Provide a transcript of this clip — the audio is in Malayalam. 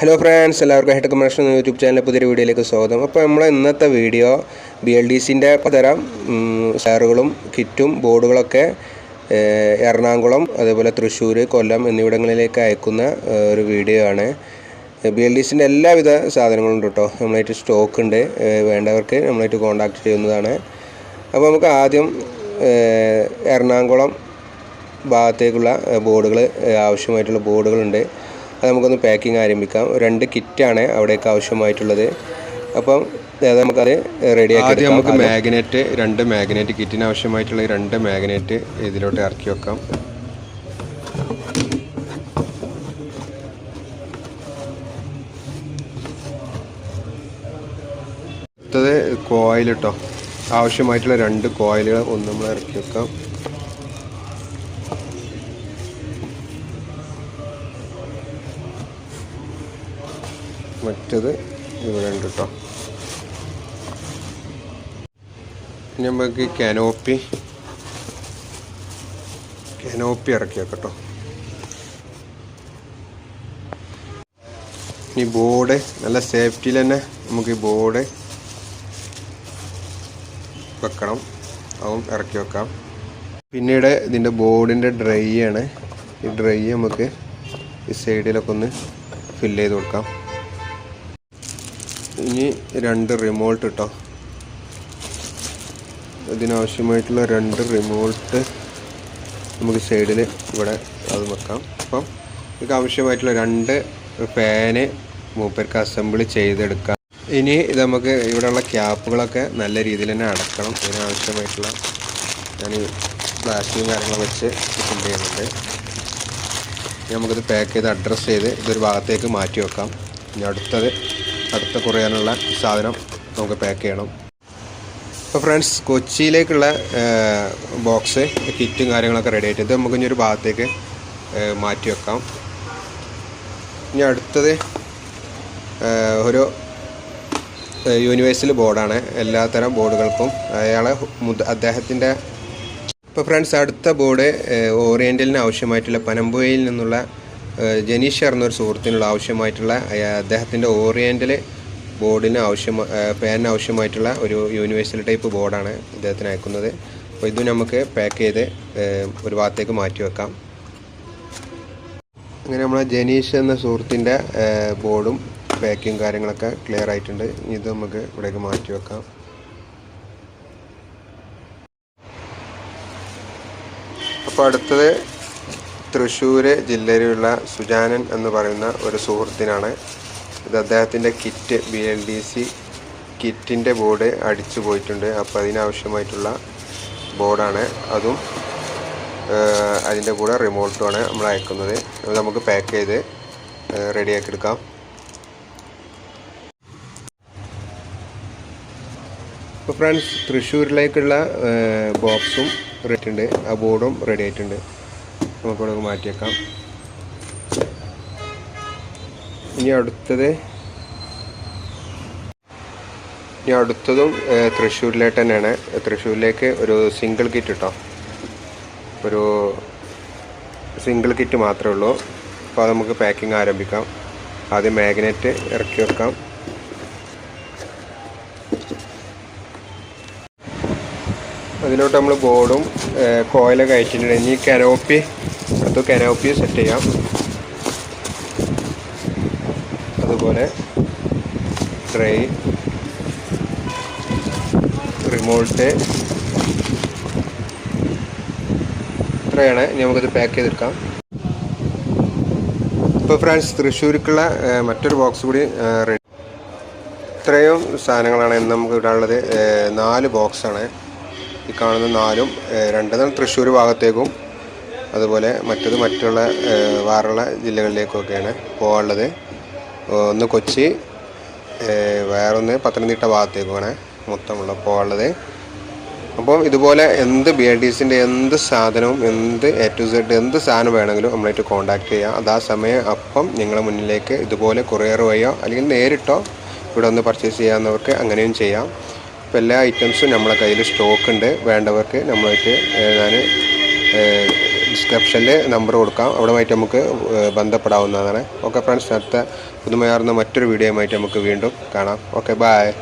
ഹലോ ഫ്രണ്ട്സ് എല്ലാവർക്കും ഹെഡ് കമേഷൻ യൂട്യൂബ് ചാനലിലെ പുതിയൊരു വീഡിയോയിലേക്ക് സ്വാഗതം. അപ്പോൾ നമ്മൾ ഇന്നത്തെ വീഡിയോ ബി എൽ ഡി സിന്റെ തരം ഷെയറുകളും കിറ്റും ബോർഡുകളൊക്കെ എറണാകുളം അതേപോലെ തൃശ്ശൂർ കൊല്ലം എന്നിവിടങ്ങളിലേക്ക് അയക്കുന്ന ഒരു വീഡിയോ ആണ്. ബി എൽ ഡി സിന്റെ എല്ലാവിധ സാധനങ്ങളും ഉണ്ട് കേട്ടോ. നമ്മളായിട്ട് സ്റ്റോക്ക് ഉണ്ട്. വേണ്ടവർക്ക് നമ്മളായിട്ട് കോൺടാക്ട് ചെയ്യുന്നതാണ്. അപ്പോൾ നമുക്ക് ആദ്യം എറണാകുളം ഭാഗത്തേക്കുള്ള ബോർഡുകൾ ആവശ്യമായിട്ടുള്ള ബോർഡുകളുണ്ട്. അത് നമുക്കൊന്ന് പാക്കിംഗ് ആരംഭിക്കാം. രണ്ട് കിറ്റാണ് അവിടേക്ക് ആവശ്യമായിട്ടുള്ളത്. അപ്പം നമുക്കത് റെഡിയാക്കി ആദ്യം നമുക്ക് മാഗ്നറ്റ് രണ്ട് മാഗ്നറ്റ് കിറ്റിന് ആവശ്യമായിട്ടുള്ള രണ്ട് മാഗ്നറ്റ് ഇതിലോട്ട് ഇറക്കി വെക്കാം. അടുത്തത് കോയിൽ കേട്ടോ ആവശ്യമായിട്ടുള്ള രണ്ട് കോയിലുകൾ ഒന്ന് നമ്മൾ ഇറക്കി വെക്കാം. മറ്റത് ഇവിടെ ഉണ്ട് കേട്ടോ നമുക്ക് കനോപ്പി കനോപ്പി ഇറക്കി കേട്ടോ ഈ ബോർഡ് നല്ല സേഫ്റ്റിയിൽ തന്നെ നമുക്ക് ഈ ബോർഡ് വെക്കണം. അതും ഇറക്കി വെക്കാം. പിന്നീട് ഇതിന്റെ ബോർഡിന്റെ ഡ്രൈ ആണ്. ഈ ഡ്രൈ നമുക്ക് ഈ സൈഡിലൊക്കെ ഒന്ന് ഫില്ല് ചെയ്ത് കൊടുക്കാം. ഇനി രണ്ട് റിമോട്ട് കേട്ടോ ഇതിനാവശ്യമായിട്ടുള്ള രണ്ട് റിമോട്ട് നമുക്ക് സൈഡിൽ ഇവിടെ അത് വെക്കാം. അപ്പം നമുക്ക് ആവശ്യമായിട്ടുള്ള രണ്ട് ഫാന് മൂപ്പർക്ക് അസംബിൾ ചെയ്തെടുക്കാം. ഇനി ഇത് നമുക്ക് ഇവിടെയുള്ള ക്യാപ്പുകളൊക്കെ നല്ല രീതിയിൽ തന്നെ അടക്കണം. ഇതിനാവശ്യമായിട്ടുള്ള ഞാൻ പ്ലാസ്റ്റിക്കും കാര്യങ്ങളും വെച്ച് ഫില്ല് ചെയ്യുന്നുണ്ട്. നമുക്കിത് പാക്ക് ചെയ്ത് അഡ്രസ്സ് ചെയ്ത് ഇതൊരു ഭാഗത്തേക്ക് മാറ്റി വെക്കാം. ഇനി അടുത്തത് അടുത്ത കുറയാനുള്ള സാധനം നമുക്ക് പാക്ക് ചെയ്യണം. അപ്പോൾ ഫ്രണ്ട്സ് കൊച്ചിയിലേക്കുള്ള ബോക്സ് കിറ്റും കാര്യങ്ങളൊക്കെ റെഡി ആയിട്ട് ഇത് നമുക്ക് ഇനി ഒരു ഭാഗത്തേക്ക് മാറ്റി വെക്കാം. ഇനി അടുത്തത് ഒരു യൂണിവേഴ്സൽ ബോർഡാണ് എല്ലാത്തരം ബോർഡുകൾക്കും അയാളെ മുത അദ്ദേഹത്തിന്റെ ഇപ്പോൾ ഫ്രണ്ട്സ് അടുത്ത ബോർഡ് ഓറിയന്റലിന് ആവശ്യമായിട്ടുള്ള പനമ്പുവയിൽ നിന്നുള്ള ജനീഷ് എന്നൊരു സുഹൃത്തിനുള്ള ആവശ്യമായിട്ടുള്ള അദ്ദേഹത്തിന്റെ ഓറിയന്റൽ ബോർഡിന് ആവശ്യം പാനിന് ആവശ്യമായിട്ടുള്ള ഒരു യൂണിവേഴ്സൽ ടൈപ്പ് ബോർഡാണ് ഇദ്ദേഹത്തിന് അയക്കുന്നത്. അപ്പോൾ ഇത് നമുക്ക് പാക്ക് ചെയ്ത് ഒരു ഭാഗത്തേക്ക് മാറ്റി വെക്കാം. അങ്ങനെ നമ്മളെ ജനീഷ് എന്ന സുഹൃത്തിന്റെ ബോർഡും പാക്കിങ് കാര്യങ്ങളൊക്കെ ക്ലിയർ ആയിട്ടുണ്ട്. ഇത് നമുക്ക് ഇവിടേക്ക് മാറ്റി വെക്കാം. അപ്പോൾ അടുത്തത് തൃശ്ശൂർ ജില്ലയിലുള്ള സുജാനൻ എന്ന് പറയുന്ന ഒരു സുഹൃത്തിനാണ് ഇത് അദ്ദേഹത്തിന്റെ kit B L D C കിറ്റിന്റെ board അടിച്ചു പോയിട്ടുണ്ട്. അപ്പോൾ അതിനാവശ്യമായിട്ടുള്ള ബോർഡാണ്. അതും അതിന്റെ കൂടെ റിമോട്ടുമാണ് നമ്മൾ അയക്കുന്നത്. നമുക്ക് പാക്ക് ചെയ്ത് റെഡിയാക്കി എടുക്കാം. അപ്പോൾ ഫ്രണ്ട്സ് തൃശ്ശൂരിലേക്കുള്ള ബോക്സും റെഡി ഉണ്ട് ആ ബോർഡും റെഡി ആയിട്ടുണ്ട്. നമുക്കിവിടെ മാറ്റിയേക്കാം. ഇനി അടുത്തത് ഇനി അടുത്തതും തൃശ്ശൂരിലേക്ക് തന്നെയാണ്. തൃശ്ശൂരിലേക്ക് ഒരു സിംഗിൾ കിറ്റ് കേട്ടോ ഒരു സിംഗിൾ കിറ്റ് മാത്രമേ ഉള്ളൂ. അപ്പോൾ അത് നമുക്ക് പാക്കിംഗ് ആരംഭിക്കാം. ആദ്യം മാഗ്നറ്റ് ഇറക്കി വെക്കാം. അതിലോട്ട് നമ്മൾ ബോർഡും കോയിലൊക്കെ അയച്ചിട്ടുണ്ട്. ഇനി കനോപ്പി അടുത്ത് കനോപ്പിയും സെറ്റ് ചെയ്യാം. അതുപോലെ ട്രെയിൻ റിമോട്ട് ഇത്രയാണ്. നമുക്കിത് പാക്ക് ചെയ്തെടുക്കാം. ഇപ്പോൾ ഫ്രണ്ട്സ് തൃശ്ശൂർക്കുള്ള മറ്റൊരു ബോക്സ് കൂടി റെഡി ഇത്രയും സാധനങ്ങളാണ് ഇന്ന് നമുക്ക് ഇടാനുള്ളത്. നാല് ബോക്സാണ് ഈ കാണുന്ന നാലും രണ്ടെണ്ണം തൃശ്ശൂർ ഭാഗത്തേക്കും അതുപോലെ മറ്റത് മറ്റുള്ള വേറുള്ള ജില്ലകളിലേക്കൊക്കെയാണ് പോകാനുള്ളത്. ഒന്ന് കൊച്ചി വേറൊന്ന് പത്തനംതിട്ട ഭാഗത്തേക്കുമാണ് മൊത്തമുള്ള പോകാനുള്ളത്. അപ്പോൾ ഇതുപോലെ എന്ത് ബി ഐ ഡി സിന്റെ എന്ത് സാധനവും എന്ത് എ ടു സെഡ് എന്ത് സാധനം വേണമെങ്കിലും നമ്മളായിട്ട് കോൺടാക്റ്റ് ചെയ്യാം. അത് ആ സമയം അപ്പം നിങ്ങളുടെ മുന്നിലേക്ക് ഇതുപോലെ കൊറിയർ വഴിയോ അല്ലെങ്കിൽ നേരിട്ടോ ഇവിടെ ഒന്ന് പർച്ചേസ് ചെയ്യാവുന്നവർക്ക് അങ്ങനെയും ചെയ്യാം. അപ്പോൾ എല്ലാ ഐറ്റംസും നമ്മളെ കയ്യിൽ സ്റ്റോക്ക് ഉണ്ട്. വേണ്ടവർക്ക് നമ്മളായിട്ട് ഞാൻ ഡിസ്ക്രിപ്ഷനിൽ നമ്പർ കൊടുക്കാം. അവിടെയുമായിട്ട് നമുക്ക് ബന്ധപ്പെടാവുന്നതാണ്. ഓക്കെ ഫ്രണ്ട്സ് അടുത്ത പുതുമയാർന്ന മറ്റൊരു വീഡിയോയുമായിട്ട് നമുക്ക് വീണ്ടും കാണാം. Okay bye